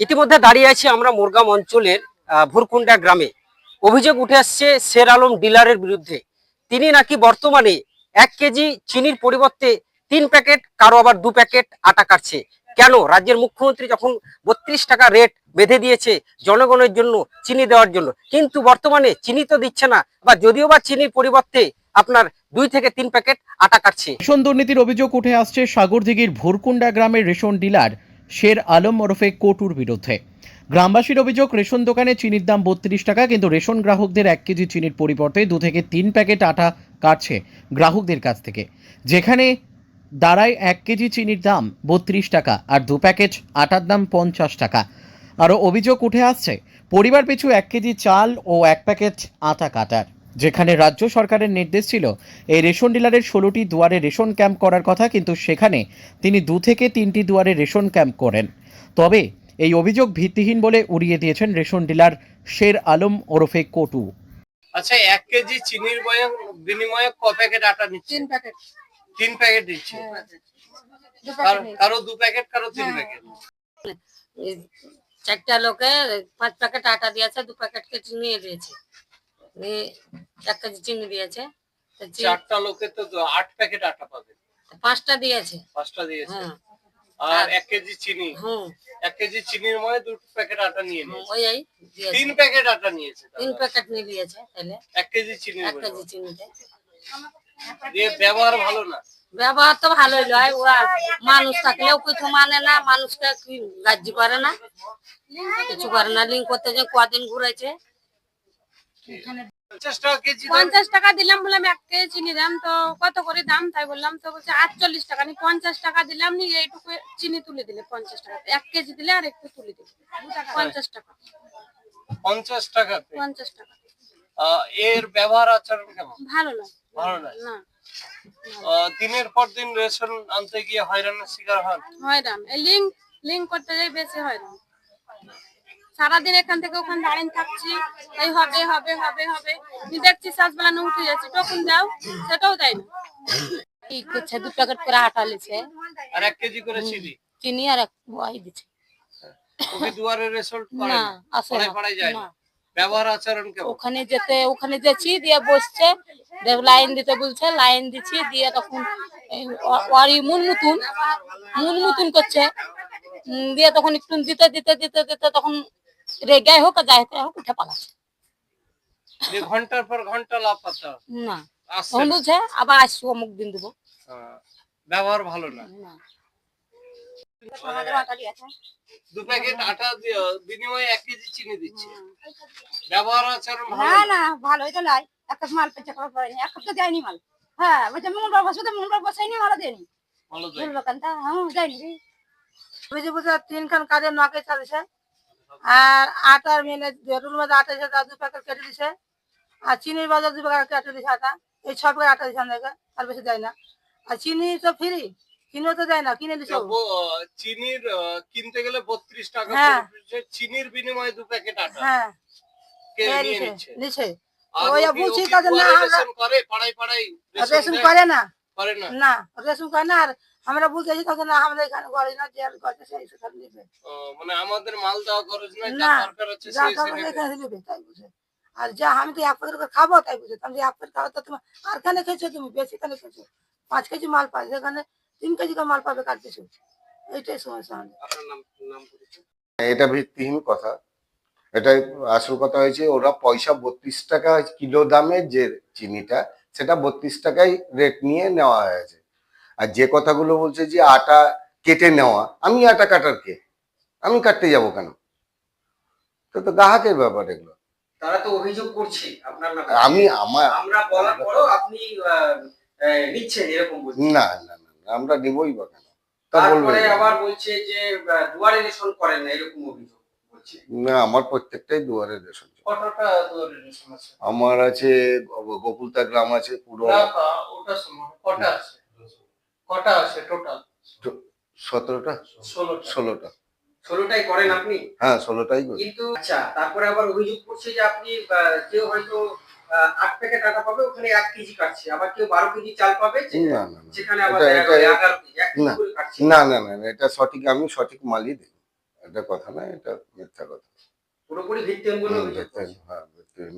ইতিমধ্যে দাঁড়িয়ে আছি আমরা মোরগাম অঞ্চলের ভুরকুন্ডা গ্রামে। অভিযোগ উঠে আসছে শের আলম ডিলারের বিরুদ্ধে। তিনি নাকি বর্তমানে এক কেজি চিনির পরিবর্তে তিন প্যাকেট, কারও আবার দু প্যাকেট আটা কাটছে। কেন? রাজ্যের মুখ্যমন্ত্রী যখন বত্রিশ টাকা রেট বেঁধে দিয়েছে জনগণের জন্য চিনি দেওয়ার জন্য, কিন্তু বর্তমানে চিনি তো দিচ্ছে না, বা যদিও বা চিনির পরিবর্তে আপনার দুই থেকে তিন প্যাকেট আটা কাটছে। রেশন দুর্নীতির অভিযোগ উঠে আসছে সাগরদিঘির ভুরকুন্ডা গ্রামের রেশন ডিলার শের আলম ওরফে কোটুর বিরুদ্ধে। গ্রামবাসীর অভিযোগ, রেশন দোকানে চিনির দাম বত্রিশ টাকা, কিন্তু রেশন গ্রাহকদের এক কেজি চিনির পরিবর্তে দু থেকে তিন প্যাকেট আটা কাটছে গ্রাহকদের কাছ থেকে। যেখানে দাঁড়ায় এক কেজি চিনির দাম বত্রিশ টাকা আর দু প্যাকেট আটার দাম পঞ্চাশ টাকা। আরও অভিযোগ উঠে আসছে, পরিবার পিছু এক কেজি চাল ও এক প্যাকেট আটা কাটার। যেখানে রাজ্য সরকারের নির্দেশ ছিল এই রেশন ডিলারের ষোলোটি দুয়ারে রেশন ক্যাম্প করার কথা কিন্তু সেখানে তিনি দু থেকে তিনটি দুয়ারে রেশন ক্যাম্প করেন। তবে এই অভিযোগ ভিত্তিহীন বলে উড়িয়ে দিয়েছেন রেশন ডিলার শের আলম ওরফে কটু। আচ্ছা এক কেজি চিনির বিনিময়ে ক প্যাকেট আটা নিচ্ছে? তিন প্যাকেট। তিন প্যাকেট দিচ্ছে? দু কারো- দু প্যাকেট কারও তিন হ্যাঁ। প্যাকেট। এই চারটা লোকে পাঁচ প্যাকেট আটা দিয়েছে দু প্যাকেট কে চিনি দিয়েছে। দিয়ে এক কেজি চিনি দিয়েছে। তো চি- চারটা লোকে তো দু- আট প্যাকেট আটা পাবে। পাঁচটা দিয়েছে। পাঁচটা দিয়েছে। হ্যাঁ। আর এক কেজি চিনি। হুম। এক কেজি চিনির ময়ে দু প্যাকেট আটা নিয়ে হুম, নিয়েছে। ওই এই দিয়েছে। তিন প্যাকেট আটা নিয়েছে তিন প্যাকেট নিয়ে নিয়েছে তাহলে। এক কেজি চিনির এক কেজি। চিনিতে। দিয়ে ব্যবহার ভালো না। ব্যবহার তো ভালোই লয়। ওরা মানুষ থাকলেও কিছু মানে না মানুষকে কি রাজ্য করে না। কিছু করে না। লিঙ্ক করতে যে কদিন ঘুরেছে। পঞ্চাশ টাকা পঞ্চাশ টাকা দিলাম বললাম এক কেজি চিনি দাম তো কত করে দাম? তাই বললাম তো বলছে আটচল্লিশ টাকা। নি পঞ্চাশ টাকা দিলাম নি এইটুকু চিনি তুলে দিলে পঞ্চাশ টাকা। এক কেজি দিলে আর একটু তুলে দিলে। পঞ্চাশ টাকা। পঞ্চাশ টাকাতে? পঞ্চাশ টাকা। এর ব্যবহার আচরণ কেমন? ভালো না ভালো নয়? না। আহ, দিনের পর দিন রেশন আনতে গিয়ে হয়রানের শিকার হন? হয়রান। লিঙ্ক লিঙ্ক করতে যাই বেশি হয়রান। সারাদিন এখান থেকে ওখানে দাঁড়িয়ে থাকছি। এই হবে হবে হবে হবে। দেখছি না উঠে যাচ্ছে। তখন দাও সেটাও দেয় না। কি করছে? দু প্যাকেট করে আটা লিছে। আর এক কেজি করে চিনি। চিনি আর এক ওয়াই দিচ্ছে। ওকে দুয়ারে রেসল্ট করে না না আসে না। পাড়ায় যায় না। ব্যবহার আচরণ কেমন? ওখানে যেতে ওখানে যেছি দিয়ে বসছে দেখ লাইন দিতে বলছে লাইন দিচ্ছি দিয়ে তখন এই ও- ওরই মুন মুতুন মুন মুতুন করছে দিয়ে তখন একটু দিতে দিতে দিতে দিতে তখন রেগে হোক আর যাই হোক হোক উঠে পালাচ্ছে যে ঘণ্টার পর ঘণ্টা লাপাতা না আসছে আবার আসব অমুক দিন দেবো। হ্যাঁ, ব্যবহার ভালো না। না। দু প্যাকেট আটা দিয়ে বিনিময়ে এক কেজি চিনি দিচ্ছে। ব্যবহার আচরণ ভালো না ভালোই তো মাল পেঁচা করা পড়েনি এক তো দেয়নি মাল। হ্যাঁ বলছে মঙ্গলবার বসে তো মঙ্গলবার বসাইনি দেয়নি। ভালো দোকানটা হ্যাঁ। বুঝে বুঝে তিনখান কাজের নকে চালিছে আর আটার মিলে রুল মধ্যে আটা দিছে দু প্যাকেট কেটে দিছে আর চিনির বাজার দু প্যাকেট কেটে দিছে আটা। এই ছ প্যাকেট আটা দিছে আমাদেরকে আর বেশি দেয় না। আর চিনি তো ফ্রি চিনিও তো দেয় না কিনে দিছে? চিনির কিনতে গেলে বত্রিশ টাকা হ্যাঁ। চিনির বিনিময়ে দু প্যাকেট আটা। হ্যাঁ। দিছে আর ওই বুঝি তাদের না রেশন করে না। করে না। না রেশন করে না আর আমরা বুঝতেছি তখন না আমাদের এখানে করে না যে করছে সেই সেখানে নিবে। মানে আমাদের মাল দেওয়া খরচ নাই যা না, দরকার আছে সেই নিবে তাই বুঝে। আর যা আমি তো এক প্যাকেট খাব তাই বুঝে। আমি এক প্যাকেট খাব তো তোমার আর খানে খেয়েছো তুমি? বেশি খানে খেয়েছো? পাঁচ কেজি মাল পাবে এখানে তিন কেজি করে মাল পাবে কার পিছু এইটাই সমস্যা আমাদের। আপনার নাম নাম পরিচয় এটা ভিত্তিহীন কথা। এটা আসল কথা হয়েছে ওরা পয়সা বত্রিশ টাকা কিলো দামের যে চিনিটা সেটা বত্রিশ টাকায় রেট নিয়ে নেওয়া হয়েছে। আর যে কথাগুলো বলছে যে আটা কেটে নেওয়া আমি আটা কাটার কে? আমি কাটতে যাব কেন? তো তো গ্রাহকের ব্যাপার এগুলো। তারা তো অভিযোগ করছে আপনার আমি আমার আমরা বলার পরেও আপনি নিচ্ছেন এরকম বলছেন। না না না আমরা নিবই বা কেন? তা বলবে আবার বলছে যে দুয়ারে রেশন করেন না এরকম অভিযোগ বলছে। না আমার প্রত্যেকটাই দুয়ারে রেশন কতটা দূরে রেশন আছে? আমার আছে গোকুলতা গ্রাম আছে পুরো ওটা কটা আছে? কটা আছে টোটাল সতেরোটা? ষোলোটা। ষোলোটা। ষোলোটাই করেন আপনি? হ্যাঁ ষোলোটাই কিন্তু আচ্ছা তারপরে আবার অভিযোগ করছে যে আপনি কেউ হয়তো আট প্যাকেট আটা পাবে ওখানে এক কেজি কাটছে। আবার কেউ বারো কেজি চাল পাবে না না সেখানে আবার না। না না এটা সঠিক আমি সঠিক মালই দিই। এটা কথা না এটা মিথ্যা কথা। পুরোপুরি ভিত্তিহীন বলে অভিযোগ ভিত্তিহীন।